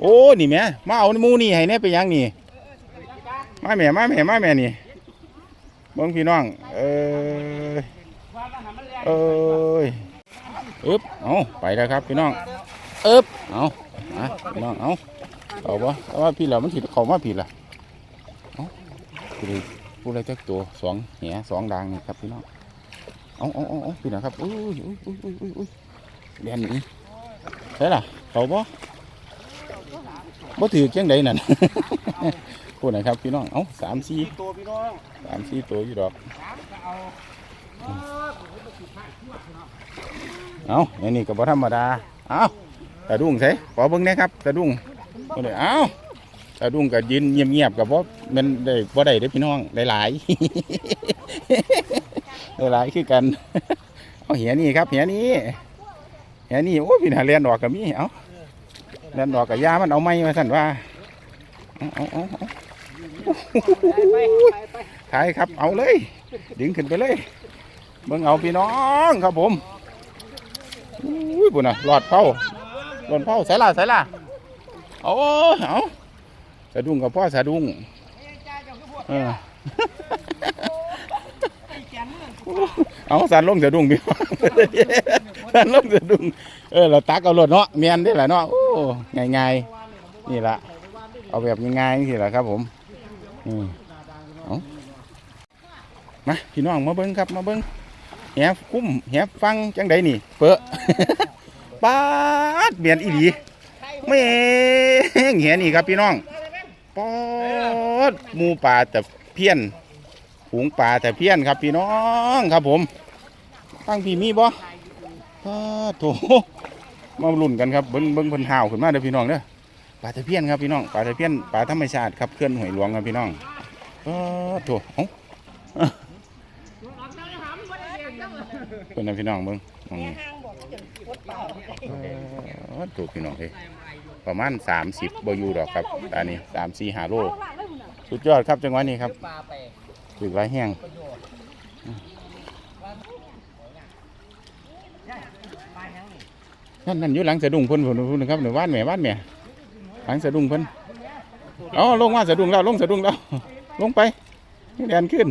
โอ้นี่แม่มาเอามูนี่ให้แน่ไปยังนี่มาแม่มาแม่มาแม่นี่เบิ่งพี่น้องเอ้ยเอ้ยอึบเอาไปแล้วครับพี่น้องอึบเอาพี่น้องเอาเอาบ่แต่ว่าพี่เรามันผิดเขามาผิดล่ะเอาผู้ใดผู้ใดจักตัวสองแหสองดังนี่ครับพี่น้องเอาเอาเอาเอาพี่น้องครับอุ้ยอุ้ยอุ้ยอุ้ยอุ้ยเรียนนี่ใช่ล่ะเขาบ่ บ่ถือเกียงใดนั่น พูดนะครับพี่น้อง เอ้าสามสี่ตัวพี่น้องสามสี่ตัวอยู่ดอกเอ้าอันนี้ก็บ่ธรรมดา เอ้าตะดุ้งใส่ขอเบิ่งหนะครับตะดุ้งบ่ได้เอ้าตะดุ้งก็ยืนเงียบๆกับบ่แมันได้บ่ได้เด้อพี่น้องได้หลายได้หลายคือกัน เอาเหียนี่ครับเหียนี่เหียนี่โอ้พี่น่าเรียนออกก็มีเอ้า นั่นดอกกับยามันเอาไม้มาสั่นว่าเอาเอาเอาถ่ายครับเอาเลย ดึงขึ้นไปเลยเบิ่งเอาพี่น้องครับผมอุ้ยบุญน่ะหลอดเผาหลอดเผาใส่ละใส่ละเอาเอาสะดุ้งกับพ่อสะดุ้งเออเอาสันลงสะดุ้งพี่สันลงสะดุ้งเออเราตักเอารถเนาะเมียนได้แหละเนาะ ง่ายๆนี่ละเอาแบบง่ายๆนี่แหละครับ ผมอืมามาพี่น้องมาเบิ้งครับมาเบิ้งแหบคุ้มแหบฟังจังใดนี่ เปอะปาดเมียนอีดีไม่เห็นนี่ครับพี่น้องปอดมูป่าแต่เพี้ยนหุงป่าแต่เพี้ยนครับพี่น้องครับผมตั้งพี่มีบ่ปาโถ มาลุ่นกันครับเบิ้งเบิ้งเพิ่นห่าวขึ้นมาเด้อพี่น้องเด้อปลาตะเพียนครับพี่น้องปลาตะเพียนปลาธรรมชาติครับเคลื่อนหวยหลวงครับพี่น้องปาโถเอ้าเพิ่นนะพี่น้องเบิ้งองนี่ปาโถพี่น้องเอ้ยประมาณ 30บ่อยู่ดอกครับอันนี้3 4 5โลสุดยอดครับจังหวะนี้ครับถึกหลาแห้งนั่ นนั่นอยู่หลังสะดุ้งเพิ่นพุ่นะครับหนูบ้านแม่บ้านแม่หลังสะดุ้งเพิ่นเอลงมาสะดุ้งแล้วลงสะดุ้งแล้วลงไปแดนขึ้น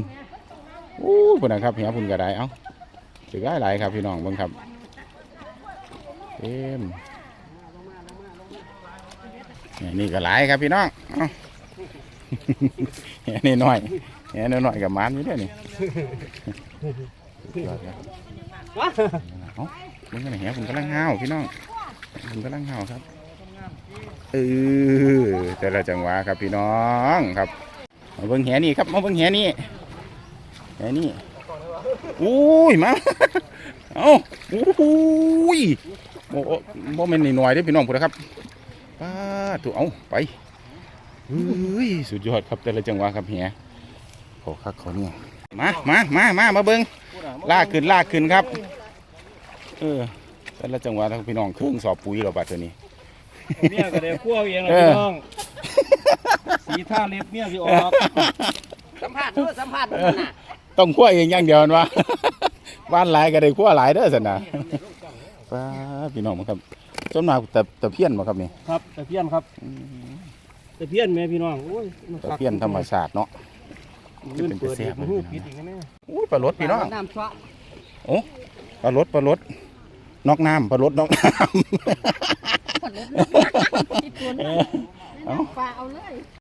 อู้พุ่นนะครับเหียพุ่นกระไดเอาถือได้หลายครับพี่น้องเบิ่งครับเต็มนี่นี่ก็หลายครับพี่น้องเหียนี่น้อยเหียนี่น้อยกับมันอยู่เด้วยนี่ สุดยอดครับเอามึงกันไหนเหี้ยผมกำลังห้าวพี่น้องผมกำลังห้าวครับเออแต่ละจังหวะครับพี่น้องครับมาเบิ่งแหนี่ครับมาเบิ่งแหนี่แหนี่อุ้ยมาเอาอุ้ยโอ้โมเมนต์หน่อยๆด้พี่น้องพูดนะครับป้าถูกเอาไปเฮ้ยสุดยอดครับแต่ละจังหวะครับเหียเขาคักเขาเนี่ย มามามามามาเบิ่งลากขึ้นลากขึ้นครับ เออแต่ละจังหวะทั้งพี่น้องเครื่องสอบปุ๋ยเราบัดเดี๋ยวนี้เมียก็ได้คั่วเองแล้วเออพี่น้องสีท่าเล็บเมียสิออกสัมผัสด้วยสัมผัสด้วยนะต้องคั่วเองอย่างเดียวนั่นวะบ้านหลายก็ได้คั่วหลายเด้อสินะป้าพี่น้องมันครับต้นมากแต่แต่เพี้ยนมาครับนี่ครับตะเพียนครับตะเพียนแม่พี่น้องโอ้ยมัแต่คักเพี้ยนธรรมชาติเนาะ เงินเปิดเป็นแต่แซ่เด็บกมันหูปิดอีกนะแม่อุ้ยปลาลดพี่น้องน้ำชะปลาลดปลาลดนอกน้ำปลาลดนอกน้ผลลดำเออปลาเอาเลย